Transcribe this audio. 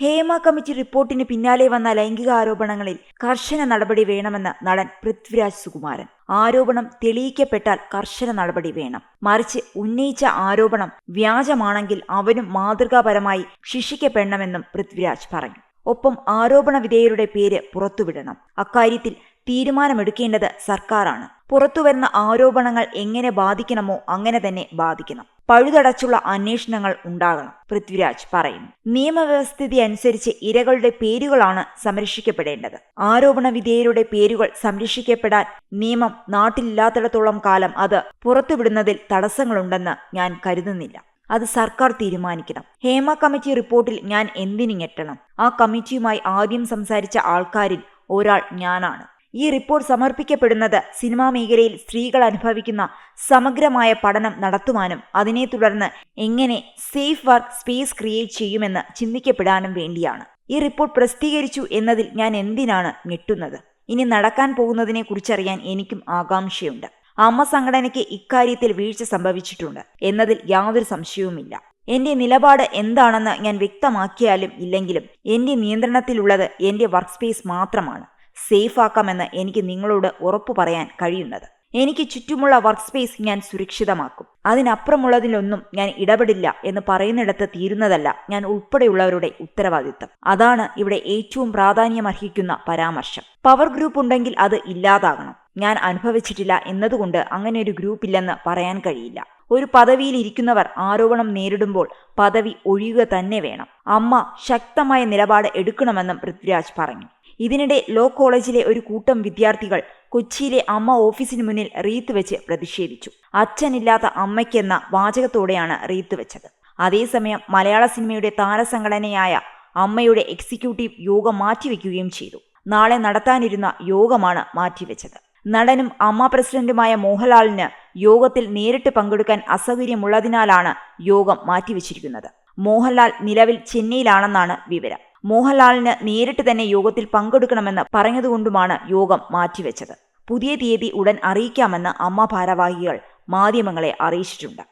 Hema committee റിപ്പോർട്ടിന് പിന്നാലെ വന്ന ലൈംഗിക ആരോപണങ്ങളിൽ കർശന നടപടി വേണമെന്ന് നടൻ പൃഥ്വിരാജ് സുകുമാരൻ. ആരോപണം തെളിയിക്കപ്പെട്ടാൽ കർശന നടപടി വേണം. മറിച്ച് ഉന്നയിച്ച ആരോപണം വ്യാജമാണെങ്കിൽ അവനും മാതൃകാപരമായി ശിക്ഷിക്കപ്പെടണമെന്നും പൃഥ്വിരാജ് പറഞ്ഞു. ഒപ്പം ആരോപണ വിധേയരുടെ പേര് പുറത്തുവിടണം. അക്കാര്യത്തിൽ തീരുമാനമെടുക്കേണ്ടത് സർക്കാരാണ്. പുറത്തുവരുന്ന ആരോപണങ്ങൾ എങ്ങനെ ബാധിക്കണമോ അങ്ങനെ തന്നെ ബാധിക്കണം. പഴുതടച്ചുള്ള അന്വേഷണങ്ങൾ ഉണ്ടാകണം പൃഥ്വിരാജ് പറയുന്നു. നിയമവ്യവസ്ഥിതി അനുസരിച്ച് ഇരകളുടെ പേരുകളാണ് സംരക്ഷിക്കപ്പെടേണ്ടത്. ആരോപണ വിധേയരുടെ പേരുകൾ സംരക്ഷിക്കപ്പെടാൻ നിയമം നാട്ടിലില്ലാത്തിടത്തോളം കാലം അത് പുറത്തുവിടുന്നതിൽ തടസ്സങ്ങളുണ്ടെന്ന് ഞാൻ കരുതുന്നില്ല. അത് സർക്കാർ തീരുമാനിക്കണം. ഹേമ കമ്മിറ്റി റിപ്പോർട്ടിൽ ഞാൻ എന്തിനു ഞെട്ടണം? ആ കമ്മിറ്റിയുമായി ആദ്യം സംസാരിച്ച ആൾക്കാരിൽ ഒരാൾ ഞാനാണ്. ഈ റിപ്പോർട്ട് സമർപ്പിക്കപ്പെടുന്നത് സിനിമാ മേഖലയിൽ സ്ത്രീകൾ അനുഭവിക്കുന്ന സമഗ്രമായ പഠനം നടത്തുവാനും അതിനെ തുടർന്ന് എങ്ങനെ സേഫ് വർക്ക് സ്പേസ് ക്രിയേറ്റ് ചെയ്യുമെന്ന് ചിന്തിക്കപ്പെടാനും വേണ്ടിയാണ്. ഈ റിപ്പോർട്ട് പ്രസിദ്ധീകരിച്ചു എന്നതിൽ ഞാൻ എന്തിനാണ് ഞെട്ടുന്നത്? ഇനി നടക്കാൻ പോകുന്നതിനെ കുറിച്ചറിയാൻ എനിക്കും ആകാംക്ഷയുണ്ട്. അമ്മ സംഘടനയ്ക്ക് ഇക്കാര്യത്തിൽ വീഴ്ച സംഭവിച്ചിട്ടുണ്ട് എന്നതിൽ യാതൊരു സംശയവുമില്ല. എന്റെ നിലപാട് എന്താണെന്ന് ഞാൻ വ്യക്തമാക്കിയാലും ഇല്ലെങ്കിലും എന്റെ നിയന്ത്രണത്തിലുള്ളത് എന്റെ വർക്ക് സ്പേസ് മാത്രമാണ്. സേഫ് ആക്കാമെന്ന് എനിക്ക് നിങ്ങളോട് ഉറപ്പു പറയാൻ കഴിയുന്നത്. എനിക്ക് ചുറ്റുമുള്ള വർക്ക് സ്പേസ് ഞാൻ സുരക്ഷിതമാക്കും. അതിനപ്പുറമുള്ളതിലൊന്നും ഞാൻ ഇടപെടില്ല എന്ന് പറയുന്നിടത്ത് തീരുന്നതല്ല ഞാൻ ഉൾപ്പെടെയുള്ളവരുടെ ഉത്തരവാദിത്തം. അതാണ് ഇവിടെ ഏറ്റവും പ്രാധാന്യമർഹിക്കുന്ന പരാമർശം. പവർ ഗ്രൂപ്പ് ഉണ്ടെങ്കിൽ അത് ഇല്ലാതാകണം. ഞാൻ അനുഭവിച്ചിട്ടില്ല എന്നതുകൊണ്ട് അങ്ങനെ ഒരു ഗ്രൂപ്പ് ഇല്ലെന്ന് പറയാൻ കഴിയില്ല. ഒരു പദവിയിൽ ഇരിക്കുന്നവർ ആരോപണം നേരിടുമ്പോൾ പദവി ഒഴിയുക തന്നെ വേണം. അമ്മ ശക്തമായ നിലപാട് എടുക്കണമെന്നും പൃഥ്വിരാജ് പറഞ്ഞു. ഇതിനിടെ ലോ കോളേജിലെ ഒരു കൂട്ടം വിദ്യാർത്ഥികൾ കൊച്ചിയിലെ അമ്മ ഓഫീസിന് മുന്നിൽ റീത്ത് വെച്ച് പ്രതിഷേധിച്ചു. അച്ഛനില്ലാത്ത അമ്മയ്ക്കെന്ന വാചകത്തോടെയാണ് റീത്ത് വെച്ചത്. അതേസമയം മലയാള സിനിമയുടെ താരസംഘടനയായ അമ്മയുടെ എക്സിക്യൂട്ടീവ് യോഗം മാറ്റിവെക്കുകയും ചെയ്തു. നാളെ നടത്താനിരുന്ന യോഗമാണ് മാറ്റിവെച്ചത്. നടനും അമ്മ പ്രസിഡന്റുമായ മോഹൻലാലിന് യോഗത്തിൽ നേരിട്ട് പങ്കെടുക്കാൻ അസൗകര്യമുള്ളതിനാലാണ് യോഗം മാറ്റിവെച്ചിരിക്കുന്നത്. മോഹൻലാൽ നിലവിൽ ചെന്നൈയിലാണെന്നാണ് വിവരം. മോഹൻലാലിന് നേരിട്ട് തന്നെ യോഗത്തിൽ പങ്കെടുക്കണമെന്ന് പറഞ്ഞതുകൊണ്ടുമാണ് യോഗം മാറ്റിവെച്ചത്. പുതിയ തീയതി ഉടൻ അറിയിക്കാമെന്ന് അമ്മ ഭാരവാഹികൾ മാധ്യമങ്ങളെ അറിയിച്ചിട്ടുണ്ട്.